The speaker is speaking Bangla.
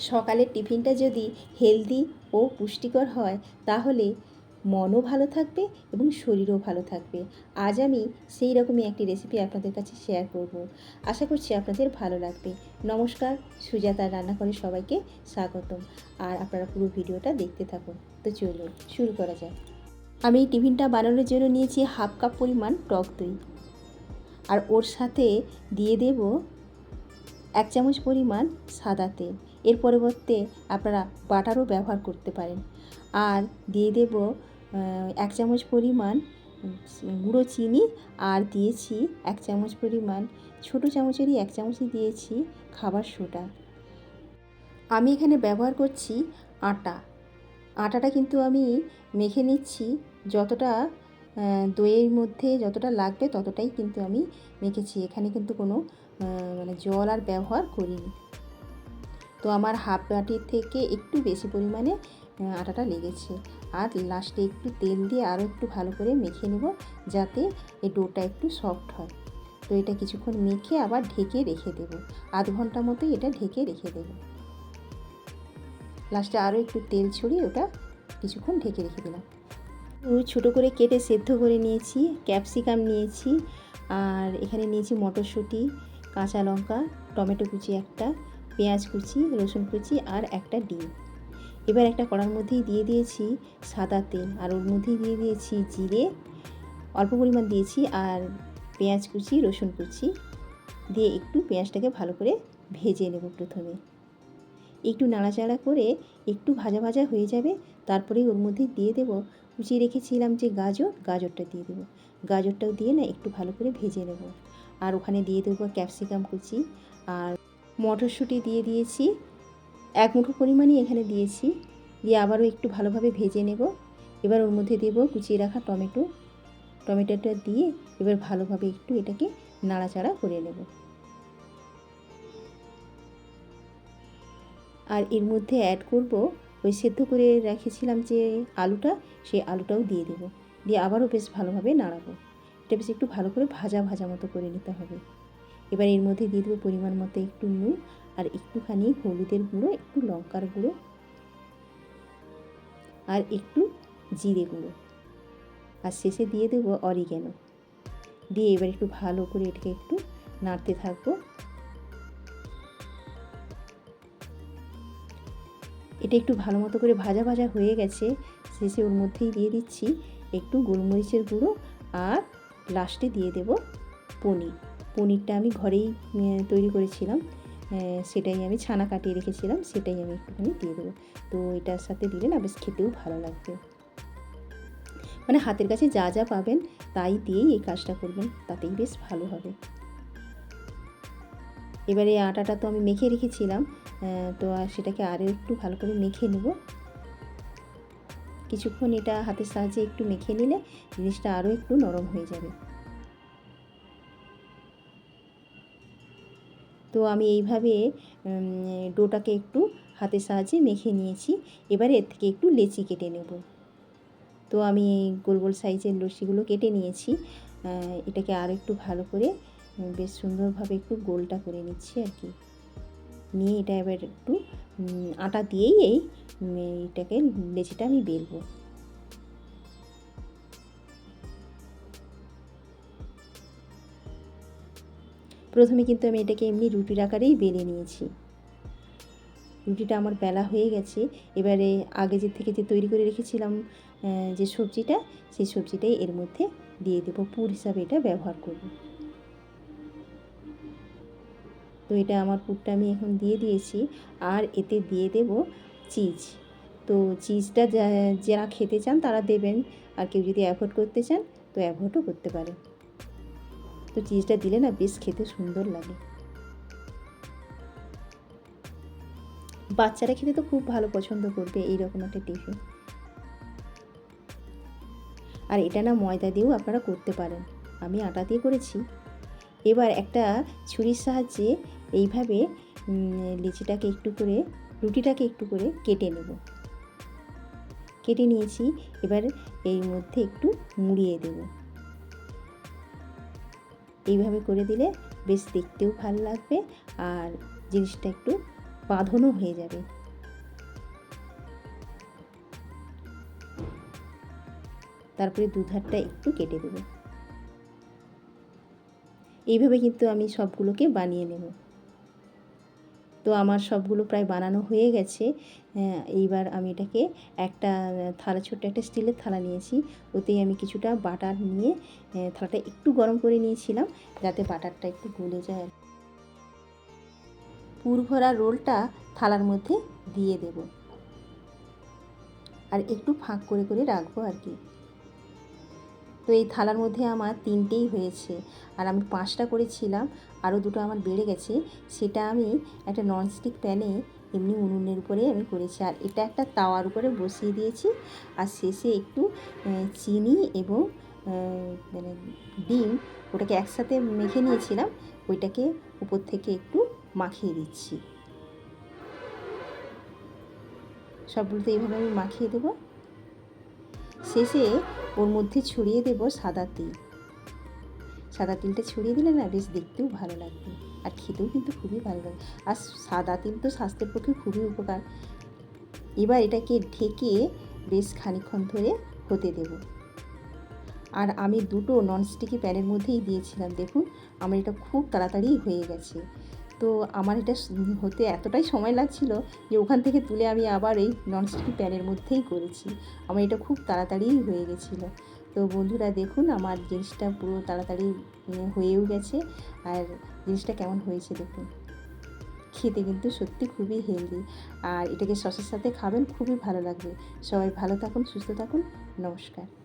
সকালের টিফিনটা যদি হেলদি ও পুষ্টিকর হয়, তাহলে মনও ভালো থাকবে এবং শরীরও ভালো থাকবে। আজ আমি সেই রকমই একটি রেসিপি আপনাদের কাছে শেয়ার করব। আশা করছি আপনাদের ভালো লাগবে। নমস্কার, সুজাতার রান্নাঘরে সবাইকে স্বাগতম। আর আপনারা পুরো ভিডিওটা দেখতে থাকুন। তো চলুন, শুরু করা যাক। আমি এই টিফিনটা বানানোর জন্য নিয়েছি হাফ কাপ পরিমাণ টক দই। আর ওর সাথে দিয়ে দেব এক চামচ পরিমাণ সাদা তেল। এর পরিবর্তে আপনারা বাটারও ব্যবহার করতে পারেন। আর দিয়ে দেব এক চামচ পরিমাণ গুঁড়ো চিনি আর দিয়েছি এক চামচ পরিমাণ, ছোটো চামচেরই এক চামচই দিয়েছি খাবার সোডা। আমি এখানে ব্যবহার করছি আটা। আটাটা কিন্তু আমি মেখে নিচ্ছি, যতটা দইয়ের মধ্যে যতটা লাগবে ততটাই কিন্তু আমি মেখেছি। এখানে কিন্তু কোনো মানে জল আর ব্যবহার করিনি। তো আমার হাফ বাটির থেকে একটু বেশি পরিমাণে আটাটা লেগেছে। আর লাস্টে একটু তেল দিয়ে আরও একটু ভালো করে মেখে নেব যাতে এই ডোটা একটু সফট হয়। তো এটা কিছুক্ষণ মেখে আবার ঢেকে রেখে দেবো। আধ ঘণ্টা মতো এটা ঢেকে রেখে দেবো। লাস্টে আরও একটু তেল ছড়িয়ে ওটা কিছুক্ষণ ঢেকে রেখে দিলাম। ছোটো করে কেটে সেদ্ধ করে নিয়েছি, ক্যাপসিকাম নিয়েছি, আর এখানে নিয়েছি মটরশুঁটি, কাঁচা লঙ্কা, টমেটো কুচি একটা পেঁয়াজ কুচি, রসুন কুচি আর একটা ডিম। এবার একটা কড়ার মধ্যেই দিয়ে দিয়েছি সাদা তেল আর ওর মধ্যেই দিয়ে দিয়েছি জিরে। অল্প পরিমাণ দিয়েছি আর পেঁয়াজ কুচি, রসুন কুচি। দিয়ে একটু পেঁয়াজটাকে ভালো করে ভেজে নেব প্রথমে। একটু নাড়াচাড়া করে একটু ভাজা ভাজা হয়ে যাবে, তারপরেই ওর মধ্যে দিয়ে দেব কুচিয়ে রেখেছিলাম যে গাজর, গাজরটা দিয়ে দেবো। গাজরটাও দিয়ে না একটু ভালো করে ভেজে নেব। আর ওখানে দিয়ে দেবো ক্যাপসিকাম কুচি আর মটরশুঁটি দিয়ে দিয়েছি। এক মুঠো পরিমাণই এখানে দিয়েছি। দিয়ে আবারও একটু ভালোভাবে ভেজে নেব। এবার ওর মধ্যে দেব কুচিয়ে রাখা টমেটো। টমেটোটা দিয়ে এবার ভালোভাবে একটু এটাকে নাড়াচাড়া করে নেব। আর এর মধ্যে অ্যাড করব ওই সেদ্ধ করে রেখেছিলাম যে আলুটা, সেই আলুটাও দিয়ে দেবো। দিয়ে আবারও বেশ ভালোভাবে নাড়াবো। এটা বেশ একটু ভালো করে ভাজা ভাজা মতো করে নিতে হবে। এবার এর মধ্যে দিয়ে দেবো পরিমাণ মতো একটু নুন আর একটুখানি হলুদের গুঁড়ো, একটু লঙ্কার গুঁড়ো আর একটু জিরে গুঁড়ো। আর শেষে দিয়ে দেবো অরিগ্যানো দিয়ে এবার একটু ভালো করে এটাকে একটু নাড়তে থাকব। এটা একটু ভালো মতো করে ভাজা ভাজা হয়ে গেছে। শেষে ওর মধ্যেই দিয়ে দিচ্ছি একটু গোলমরিচের গুঁড়ো আর লাস্টে দিয়ে দেব পনির। পনিরটা আমি ঘরেই তৈরি করেছিলাম। সেটাই আমি ছানা কাটিয়ে রেখেছিলাম, সেটাই আমি একটুখানি দিয়ে দেবো। তো এটার সাথে দিলে না বেশ খেতেও ভালো লাগবে। মানে হাতের কাছে যা যা পাবেন, তাই দিয়েই এই কাজটা করবেন, তাতেই বেশ ভালো হবে। এবারে আটাটা তো আমি মেখে রেখেছিলাম তো সেটাকে আরও একটু ভালো করে মেখে নেব। কিছুক্ষণ এটা হাতের সাহায্যে একটু মেখে নিলে জিনিসটা আরও একটু নরম হয়ে যাবে। তো আমি এইভাবে ডোটাকে একটু হাতের সাহায্যে মেখে নিয়েছি। এবারে এর থেকে একটু লেচি কেটে নেব। তো আমি গোল গোল সাইজের লস্যিগুলো কেটে নিয়েছি। এটাকে আর একটু ভালো করে বেশ সুন্দরভাবে একটু গোলটা করে নিচ্ছি আর কি। নিয়ে এটা এবার একটু আটা দিয়েই এই উম, এইটাকে লেচিটা আমি বেলবো। প্রথমে কিন্তু আমি এটাকে এমনি রুটির আকারেই বেলে নিয়েছি। রুটিটা আমার বেলা হয়ে গেছে। এবারে আগে যে থেকে যে তৈরি করে রেখেছিলাম যে সবজিটা, সেই সবজিটাই এর মধ্যে দিয়ে দেবো। পুর হিসাবে এটা ব্যবহার করব। তো এটা আমার পুরটা আমি এখন দিয়ে দিয়েছি। আর এতে দিয়ে দেব চিজ। তো চিজটা যারা খেতে চান তারা দেবেন। আর কেউ যদি অ্যাভয়েড করতে চান, তো অ্যাভয়েডও করতে পারে। তো চিজটা দিলে না বেশ খেতে সুন্দর লাগে। বাচ্চারা খেতে তো খুব ভালো পছন্দ করবে, এইরকম একটা টিফিন আর এটা না ময়দা দিয়েও আপনারা করতে পারেন। আমি আটা দিয়ে করেছি। এবার একটা ছুরির সাহায্যে এইভাবে লিচিটাকে একটু করে, রুটিটাকে একটু করে কেটে নেব। কেটে নিয়েছি। এবার এর মধ্যে একটু মুড়িয়ে দেব। এইভাবে করে দিলে বেশ দেখতেও ভালো লাগবে আর জিনিসটা একটু বাঁধনও হয়ে যাবে। তারপরে দুধারটা একটু কেটে দেবো। এইভাবে কিন্তু আমি সবগুলোকে বানিয়ে নেব। তো আমার সবগুলো প্রায় বানানো হয়ে গেছে। এইবার আমি এটাকে একটা থালা, ছোট্ট একটা স্টিলের থালা নিয়েছি। ওতেই আমি কিছুটা বাটার নিয়ে থালাটা একটু গরম করে নিয়েছিলাম যাতে বাটারটা একটু গলে যায়। পুর ভরা রোলটা থালার মধ্যে দিয়ে দেব। আর একটু ফাঁক করে করে রাখব আর কি। তো এই থালার মধ্যে আমার তিনটেই হয়েছে। আর আমি পাঁচটা করেছিলাম, আরও দুটো আমার বেড়ে গেছে। সেটা আমি একটা ননস্টিক প্যানে এমনি উনুনের উপরে আমি করেছি। আর এটা একটা তাওয়ার উপরে বসিয়ে দিয়েছি। আর শেষে একটু চিনি এবং মানে ডিম, ওটাকে একসাথে মেখে নিয়েছিলাম, ওইটাকে উপর থেকে একটু মাখিয়ে দিচ্ছি। সবগুলোতে এইভাবে আমি মাখিয়ে দেবো। শেষে ওর মধ্যে ছড়িয়ে দেব সাদা তিল। সাদা তিলটা ছড়িয়ে দিলে না বেশ দেখতেও ভালো লাগবে। আর খেতেও কিন্তু খুবই ভালো লাগে। আর সাদা তিল তো স্বাস্থ্যের পক্ষে খুবই উপকার। এবার এটাকে ঢেকে বেশ খানিক্ষণ ধরে হতে দেব। আর আমি দুটো ননস্টিকি প্যানের মধ্যেই দিয়েছিলাম। দেখুন, আমার এটা খুব তাড়াতাড়ি হয়ে গেছে। তো আমার এটা হতে এতটাই সময় লাগছিল যে ওখান থেকে তুলে আমি আবার এই ননস্টিকি প্যানের মধ্যেই করেছি। আমার এটা খুব তাড়াতাড়িই হয়ে গেছিল। তো বন্ধুরা দেখুন, আমার জিনিসটা পুরো তাড়াতাড়ি হয়েও গেছে। আর জিনিসটা কেমন হয়েছে দেখুন। খেতে কিন্তু সত্যি খুবই হেলদি আর এটাকে সসের সাথে খাবেন, খুবই ভালো লাগবে। সবাই ভালো থাকুন, সুস্থ থাকুন। নমস্কার।